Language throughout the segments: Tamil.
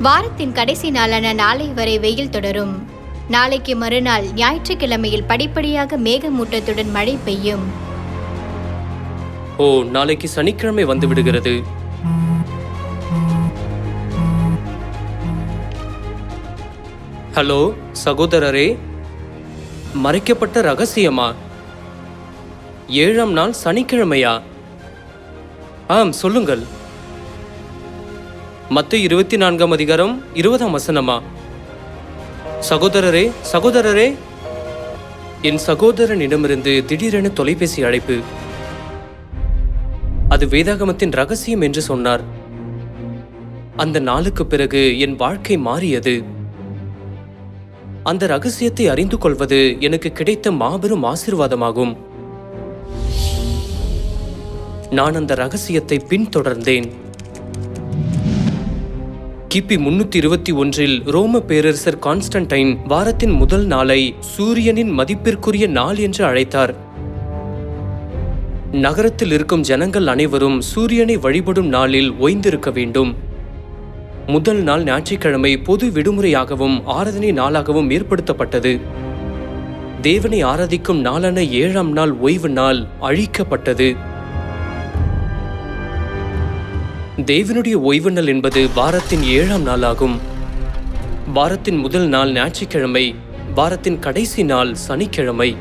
வாரத்தின் கடைசி நாளான நாளை வரை வெயில் தொடரும். நாளைக்கு மறுநாள் ஞாயிற்றுக்கிழமையில் படிப்படியாக மேகமூட்டத்துடன் மழை பெய்யும். ஓ நாளைக்கு சனிக்கிழமை வந்து விடுகிறது ஹலோ சகோதரரே மறைக்கப்பட்ட ரகசியமா? ஏழாம் நாள் சனிக்கிழமையா? ஆம் சொல்லுங்கள். மற்ற இருபத்தி நான்காம் அதிகாரம் இருபதாம் வசனமா? சகோதரரே சகோதரரே என் சகோதரனிடமிருந்து திடீரென தொலைபேசி அழைப்பு. அது வேதாகமத்தின் ரகசியம் என்று சொன்னார். அந்த நாளுக்கு பிறகு என் வாழ்க்கை மாறியது. அந்த ரகசியத்தை அறிந்து கொள்வது எனக்கு கிடைத்த மாபெரும் ஆசீர்வாதமாகும். நான் அந்த ரகசியத்தை பின்தொடர்ந்தேன். கிபி முன்னூத்தி இருபத்தி ஒன்றில் ரோம பேரரசர் கான்ஸ்டன்டைன் வாரத்தின் முதல் நாளை சூரியனின் மதிப்பிற்குரிய நாள் என்று அழைத்தார். நகரத்தில் இருக்கும் ஜனங்கள் அனைவரும் சூரியனை வழிபடும் நாளில் ஓய்ந்திருக்க வேண்டும். முதல் நாள் ஞாயிற்றுக்கிழமை பொது விடுமுறையாகவும் ஆராதனை நாளாகவும் ஏற்படுத்தப்பட்டது. தேவனை ஆராதிக்கும் நாளான ஏழாம் நாள் ஓய்வு நாள் அழிக்கப்பட்டது. தேவனுடைய ஓய்வு நாள் என்பது வாரத்தின் ஏழாம் நாளாகும். வாரத்தின் முதல் நாள் ஞாயிற்றுக்கிழமை வாரத்தின் கடைசி நாள் சனிக்கிழமை.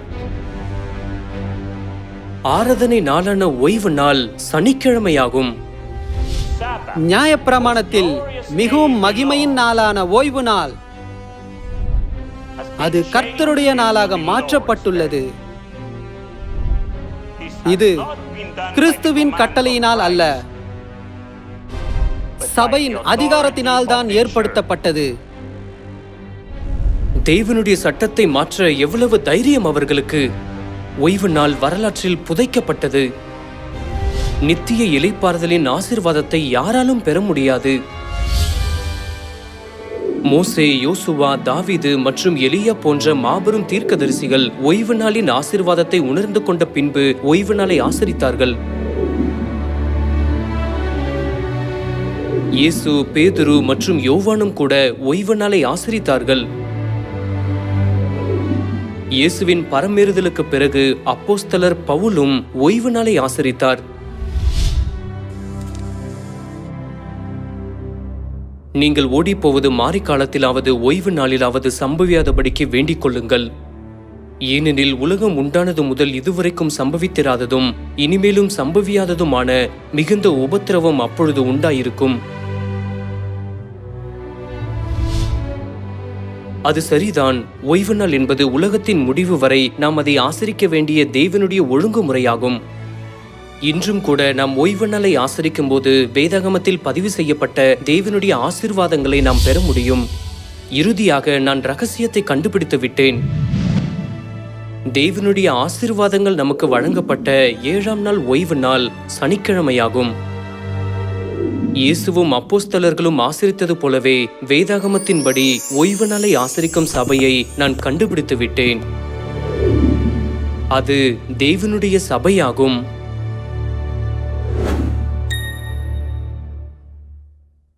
ஆராதனை நாளான ஓய்வு நாள் சனிக்கிழமையாகும். நியாயப்பிரமாணத்தில் மிகவும் மகிமையின் நாளான ஓய்வு நாள். அது கர்த்தருடைய நாளாக மாற்றப்பட்டுள்ளது. இது கிறிஸ்துவின் கட்டளையினால் அல்ல. சபையின் அதிகாரத்தினால் தான் ஏற்படுத்தப்பட்டது. தேவனுடைய சட்டத்தை மாற்ற எவ்வளவு தைரியம் அவர்களுக்கு ஓய்வு நாள் வரலாற்றில் புதைக்கப்பட்டது. நித்திய இலைப்பாறுதலின் ஆசிர்வாதத்தை யாராலும் பெற முடியாது. மோசே யோசுவா தாவிது மற்றும் எலியா போன்ற மாபெரும் தீர்க்கதரிசிகள் ஓய்வு நாளின் ஆசிர்வாதத்தை உணர்ந்து கொண்ட பின்பு ஓய்வு நாளை ஆசரித்தார்கள். இயேசு பேதுரு மற்றும் யோவானும் கூட ஓய்வு நாளை ஆசரித்தார்கள். இயேசுவின் பரமேறுதலுக்கு பிறகு அப்போஸ்தலர் பவுலும் ஓய்வு நாளை ஆசரித்தார். நீங்கள் ஓடிப்போவது மாரிக்காலத்திலாவது ஓய்வு நாளிலாவது சம்பவியாதபடிக்கு வேண்டிக் கொள்ளுங்கள். ஏனெனில் உலகம் உண்டானது முதல் இதுவரைக்கும் சம்பவித்திராததும் இனிமேலும் சம்பவியாததுமான மிகுந்த உபத்திரவம் அப்பொழுது உண்டாயிருக்கும். அது சரிதான். ஓய்வு நாள் என்பது உலகத்தின் முடிவு வரை நாம் அதை ஆசரிக்க வேண்டிய தேவனுடைய ஒழுங்குமுறையாகும். இன்றும் கூட நாம் ஓய்வு நாளை ஆசரிக்கும் போது வேதாகமத்தில் பதிவு செய்யப்பட்ட தேவனுடைய ஆசீர்வாதங்களை நாம் பெற முடியும். இறுதியாக நான் ரகசியத்தை கண்டுபிடித்து விட்டேன் தேவனுடைய ஆசீர்வாதங்கள் நமக்கு வழங்கப்பட்ட ஏழாம் நாள் ஓய்வு நாள் சனிக்கிழமையாகும். இயேசுவும் அப்போஸ்தலர்களும் ஆசிரித்தது போலவே வேதாகமத்தின்படி ஓய்வு நாளை ஆசரிக்கும் சபையை நான் கண்டுபிடித்து விட்டேன் அது தேவனுடைய சபையாகும்.